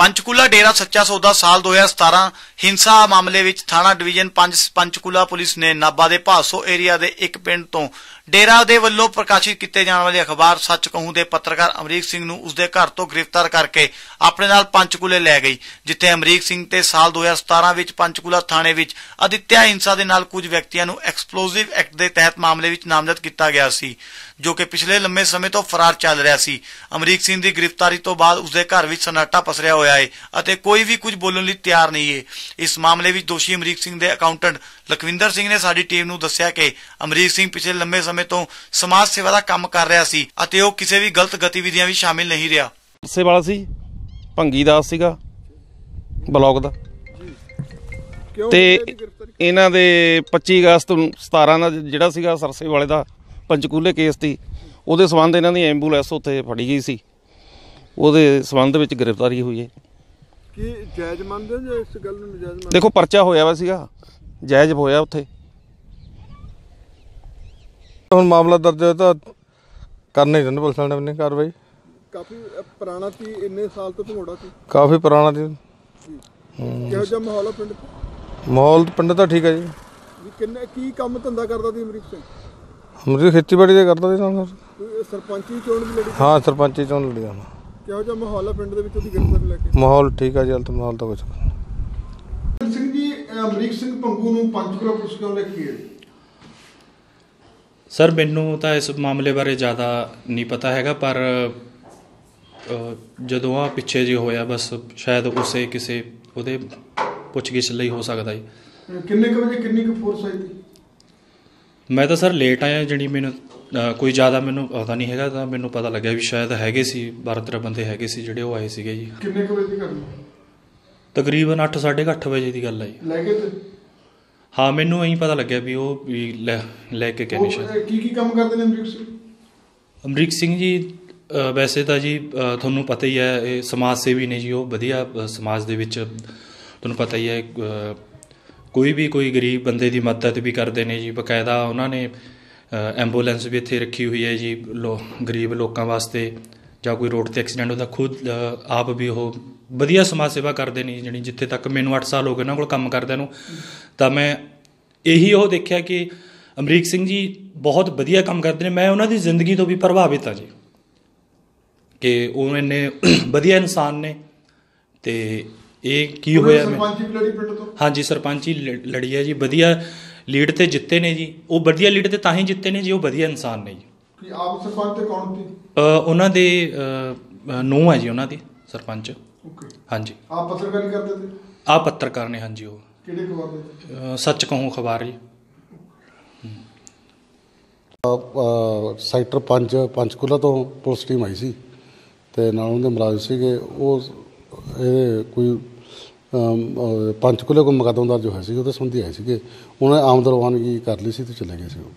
ਪੰਚਕੂਲਾ ਡੇਰਾ ਸੱਚਾ ਸੌਦਾ ਸਾਲ 2017 ਹਿੰਸਾ ਮਾਮਲੇ ਵਿੱਚ ਥਾਣਾ ਡਿਵੀਜ਼ਨ 5 ਪੰਚਕੂਲਾ ਪੁਲਿਸ ਨੇ ਨਾਬਾ ਦੇ ਭਾਸੋ ਏਰੀਆ ਦੇ ਇੱਕ ਪਿੰਡ ਤੋਂ ਡੇਰਾ ਦੇ ਵੱਲੋਂ ਪ੍ਰਕਾਸ਼ਿਤ ਕੀਤੇ ਜਾਣ ਵਾਲੇ ਅਖਬਾਰ ਸੱਚ ਕਹੂੰ ਦੇ ਪੱਤਰਕਾਰ ਅਮਰੀਕ ਸਿੰਘ ਨੂੰ ਉਸਦੇ ਘਰ ਤੋਂ ਗ੍ਰਿਫਤਾਰ ਕਰਕੇ ਆਪਣੇ ਨਾਲ ਪੰਚਕੂਲੇ ਲੈ ਗਈ, ਜਿੱਥੇ ਅਮਰੀਕ ਸਿੰਘ ਤੇ ਸਾਲ 2017 ਵਿੱਚ ਪੰਚਕੂਲਾ ਥਾਣੇ ਵਿੱਚ ਅਦਿੱਤਿਆ ਹਿੰਸਾ ਦੇ ਨਾਲ ਕੁਝ ਵਿਅਕਤੀਆਂ ਨੂੰ ਐਕਸਪਲੋਸਿਵ ਐਕਟ ਦੇ ਤਹਿਤ ਮਾਮਲੇ ਵਿੱਚ ਨਾਮਜ਼ਦ ਕੀਤਾ ਗਿਆ ਸੀ, ਜੋ ਕਿ ਪਿਛਲੇ ਲੰਮੇ ਸਮੇਂ ਤੋਂ ਫਰਾਰ ਚੱਲ ਰਿਹਾ ਸੀ। ਅਮਰੀਕ ਸਿੰਘ ਦੀ ਗ੍ਰਿਫਤਾਰੀ ਤੋਂ ਬਾਅਦ ਉਸਦੇ ਘਰ ਵਿੱਚ ਸਨਾਟਾ ਪਸਰਿਆ ਹੋਇਆ ਹੈ ਅਤੇ ਕੋਈ ਵੀ ਕੁਝ ਬੋਲਣ ਲਈ ਤਿਆਰ ਨਹੀਂ ਹੈ ਇਸ ਮਾਮਲੇ ਵਿੱਚ ਦੋਸ਼ੀ ਅਮਰੀਕ ਸਿੰਘ ਦੇ ਅਕਾਊਂਟੈਂਟ ਲਖਵਿੰਦਰ ਸਿੰਘ ਨੇ ਸਾਡੀ ਟੀਮ ਨੂੰ ਦੱਸਿਆ ਕਿ ਅਮਰੀਕ ਸਿੰਘ ਪਿਛਲੇ ਲੰਮੇ ਸਮੇਂ ਤੋਂ ਸਮਾਜ ਸੇਵਾ ਦਾ ਕੰਮ ਕਰ ਰਿਹਾ ਸੀ ਅਤੇ ਉਹ ਕਿਸੇ ਵੀ ਗਲਤ ਗਤੀਵਿਧੀਆਂ ਵਿੱਚ ਸ਼ਾਮਿਲ ਨਹੀਂ ਰਿਹਾ। ਸੇ ਵਾਲਾ ਸੀ ਭੰਗੀ ਦਾਸ ਸੀਗਾ ਬਲੌਗ ਦਾ। ਤੇ ਇਹਨਾਂ ਦੇ 25 ਅਗਸਤ ਨੂੰ 17 ਦਾ ਜਿਹੜਾ ਸੀਗਾ ਸਰਸੇ ਵਾਲੇ ਦਾ ਪੰਚਕੂਲੇ ਕੇਸ ਸੀ ਉਹਦੇ ਸਬੰਧ ਇਹਨਾਂ ਦੀ ਐਂਬੂਲੈਂਸ ਉੱਥੇ ਫੜੀ ਗਈ ਸੀ। ਉਹਦੇ ਸਬੰਧ ਵਿੱਚ ਗ੍ਰਿਫਤਾਰੀ ਹੋਈ ਹੈ। ਕੀ ਜਾਇਜ਼ ਮੰਨਦੇ ਹੋ ਜਾਂ ਇਸ ਗੱਲ ਨੂੰ ਨਜਾਇਜ਼ ਮੰਨਦੇ ਦੇਖੋ ਪਰਚਾ ਹੋਇਆ ਵਾ ਸੀਗਾ। ਜਾਇਜ਼ ਹੋਇਆ ਉੱਥੇ। ਹੁਣ ਮਾਮਲਾ ਦਰਜ ਹੋਇਆ ਤਾਂ ਕਰਨਾ ਰਹਿੰਦਾ ਪੁਲਿਸ ਵਾਲਿਆਂ ਨੇ ਕਾਰਵਾਈ? ਕਾਫੀ ਅ, ਪੁਰਾਣਾ ਸੀ ਇੰਨੇ ਸਾਲ ਤੋਂ ਭੰਗੜਾ ਸੀ। ਕਾਫੀ ਪੁਰਾਣਾ ਸੀ। ਕਿਹੋ ਜਿਹਾ ਮਾਹੌਲ ਆ ਪਿੰਡ 'ਚ? ਮਾਹੌਲ ਪਿੰਡ ਤਾਂ ਠੀਕ ਹੈ ਜੀ। ਵੀ ਕਿੰਨੇ ਕੀ ਕੰਮ ਧੰਦਾ ਕਰਦਾ ਸੀ ਅਮਰੀਕ ਸਿੰਘ? ਅਮਰੀ ਖੇਤੀਬਾੜੀ ਦੇ ਕਰਦਾ ਸੀ ਨਾਲ ਕੋਈ ਸਰਪੰਚੀ ਚੋਣ ਵੀ ਲੜੀ ਹਾਂ ਸਰਪੰਚੀ ਚੋਂ ਲੜੀ ਜਾਣਾ ਕਿਹੋ ਜਿਹਾ ਮਾਹੌਲ ਆ ਪਿੰਡ ਦੇ ਵਿੱਚ ਉਹਦੀ ਗ੍ਰਿਫਤਾਰੀ ਲੈ ਕੇ? ਮਾਹੌਲ ਠੀਕ ਹੈ ਜੀ ਹਾਲ ਤਾਂ ਮਾਹੌਲ ਤਾਂ ਕੁਛ ਸਿੰਘ ਜੀ ਅਮਰੀਕ ਸਿੰਘ ਪੰਗੂ ਨੂੰ ਪੰਚਕੂਲਾ ਪੁਲਿਸ ਕਿਉਂ ਲੈ ਕੇ ਗਈ ਸਰ ਮੈਨੂੰ ਤਾਂ ਇਸ ਮਾਮਲੇ ਬਾਰੇ ਜ਼ਿਆਦਾ ਨਹੀਂ ਪਤਾ ਹੈਗਾ ਪਰ ਜਦੋਂ ਆ ਪਿੱਛੇ ਜੇ ਹੋਇਆ ਬਸ ਸ਼ਾਇਦ ਉਸੇ ਕਿਸੇ ਉਹਦੇ ਪੁੱਛਗਿੱਛ ਲਈ ਹੋ ਸਕਦਾ ਜੀ। ਕਿੰਨੇ ਕੁ ਵਜੇ ਕਿੰਨੀ ਕੁ ਫੋਰਸ ਆਈ ਸੀ? ਮੈਂ ਤਾਂ ਸਰ ਲੇਟ ਆਇਆ ਜਿਹੜੀ ਮੈਨੂੰ ਕੋਈ ਜ਼ਿਆਦਾ ਮੈਨੂੰ ਪਤਾ ਨਹੀਂ ਹੈਗਾ ਤਾਂ ਮੈਨੂੰ ਪਤਾ ਲੱਗਿਆ ਵੀ ਸ਼ਾਇਦ ਹੈਗੇ ਸੀ 12 13 ਬੰਦੇ ਹੈਗੇ ਸੀ ਜਿਹੜੇ ਉਹ ਆਏ ਸੀਗੇ ਜੀ। ਕਿੰਨੇ ਕੁ ਵਜੇ ਦੀ ਗੱਲ ਤਕਰੀਬਨ 8 8:30 ਵਜੇ ਦੀ ਗੱਲ ਹੈ ਜੀ। ਲੈ ਕੇ ਤੇ? ਹਾਂ ਮੈਨੂੰ ਇਹੀ ਪਤਾ ਲੱਗਿਆ ਵੀ ਉਹ ਵੀ ਲੈ ਕੇ ਗਏ ਨੇ ਸ਼ਾਇਦ। ਕੀ ਕੀ ਕੰਮ ਕਰਦੇ ਨੇ ਅਮਰੀਕ ਸਿੰਘ? ਅਮਰੀਕ ਸਿੰਘ ਜੀ ਵੈਸੇ ਤਾਂ ਜੀ ਤੁਹਾਨੂੰ ਪਤਾ ਹੀ ਹੈ ਇਹ ਸਮਾਜ ਸੇਵੀ ਨੇ ਜੀ ਉਹ ਵਧੀਆ ਸਮਾਜ ਦੇ ਵਿੱਚ ਤੁਹਾਨੂੰ ਪਤਾ ਹੀ ਹੈ ਕੋਈ ਵੀ ਕੋਈ ਗਰੀਬ ਬੰਦੇ ਦੀ ਮਦਦ ਵੀ ਕਰਦੇ ਨੇ ਜੀ ਬਕਾਇਦਾ ਉਹਨਾਂ ਨੇ ਅ, ਐਂਬੂਲੈਂਸ ਵੀ ਇੱਥੇ ਰੱਖੀ ਹੋਈ ਹੈ ਜੀ ਲੋ ਗਰੀਬ ਲੋਕਾਂ ਵਾਸਤੇ ਜਾਂ ਕੋਈ ਰੋਡ ਤੇ ਐਕਸੀਡੈਂਟ ਹੁੰਦਾ ਖੁਦ ਆਪ ਵੀ ਉਹ ਵਧੀਆ ਸਮਾਜ ਸੇਵਾ ਕਰਦੇ ਨੇ ਜੀ, ਜਿਹੜੀ ਜਿੱਥੇ ਤੱਕ ਮੈਨੂੰ 8 ਸਾਲ ਹੋ ਗਏ ਉਹਨਾਂ ਕੋਲ ਕੰਮ ਕਰਦਿਆਂ ਨੂੰ ਤਾਂ ਮੈਂ ਇਹੀ ਉਹ ਦੇਖਿਆ ਕਿ ਅਮਰੀਕ ਸਿੰਘ ਜੀ ਬਹੁਤ ਵਧੀਆ ਕੰਮ ਕਰਦੇ ਨੇ ਮੈਂ ਉਹਨਾਂ ਦੀ ਜ਼ਿੰਦਗੀ ਤੋਂ ਵੀ ਪ੍ਰਭਾਵਿਤ ਹਾਂ ਜੀ। ਕਿ ਉਹ ਇੰਨੇ ਵਧੀਆ ਇਨਸਾਨ ਨੇ ਤੇ ਇਹ ਕੀ ਹੋਇਆ ਮੈਂ? ਸਰਪੰਚੀ ਵੀ ਲੜੀ ਪਿੰਡ ਤੋਂ? ਹਾਂਜੀ ਸਰਪੰਚੀ ਲੜੀ ਹੈ ਜੀ। ਵਧੀਆ ਲੀਡ ਤੇ ਜਿੱਤੇ ਨੇ ਜੀ। ਉਹ ਵਧੀਆ ਲੀਡ ਤੇ ਤਾਂ ਹੀ ਜਿੱਤੇ ਨੇ ਜੀ। ਉਹ ਵਧੀਆ ਇਨਸਾਨ ਨੇ ਜੀ। ਕਿ ਆਪ ਸਰਪੰਚ ਤੇ ਕੌਣ ਸੀ? ਉਹਨਾਂ ਦੇ ਨੂੰ ਹੈ ਜੀ ਉਹਨਾਂ ਦੀ ਸਰਪੰਚ। ਓਕੇ। ਹਾਂਜੀ। ਆਪ ਪੱਤਰਕਾਰੀ ਕਰਦੇ ਤੇ ਆ ਪੱਤਰਕਾਰ ਨੇ ਹਾਂਜੀ ਉਹ। ਕਿਹੜੇ ਖਬਰ ਸੱਚ ਕਹੂੰ ਖਬਰ ਜੀ। ਸੈਕਟਰ 5 ਪੰਚਕੂਲਾ ਤੋਂ ਪੁਲਿਸ ਟੀਮ ਆਈ ਸੀ। ਤੇ ਨਾਲ ਉਹਦੇ ਮੁਲਾਜ਼ਮ ਸੀਗੇ। ਉਹ ਇਹ ਕੋਈ ਪੰਚਕੂਲੇ ਕੋ ਮੁਕੱਦਮਾ ਦਰਜ ਹੋਇਆ ਸੀ, ਉਹਦੇ ਸੰਬੰਧੀ ਆਏ ਸੀਗੇ। ਉਹਨਾਂ ਨੇ ਆਮਦ ਰਵਾਨਗੀ ਕਰ ਲਈ ਸੀ ਤੇ ਚਲੇ ਗਏ ਸੀ ਉਹ।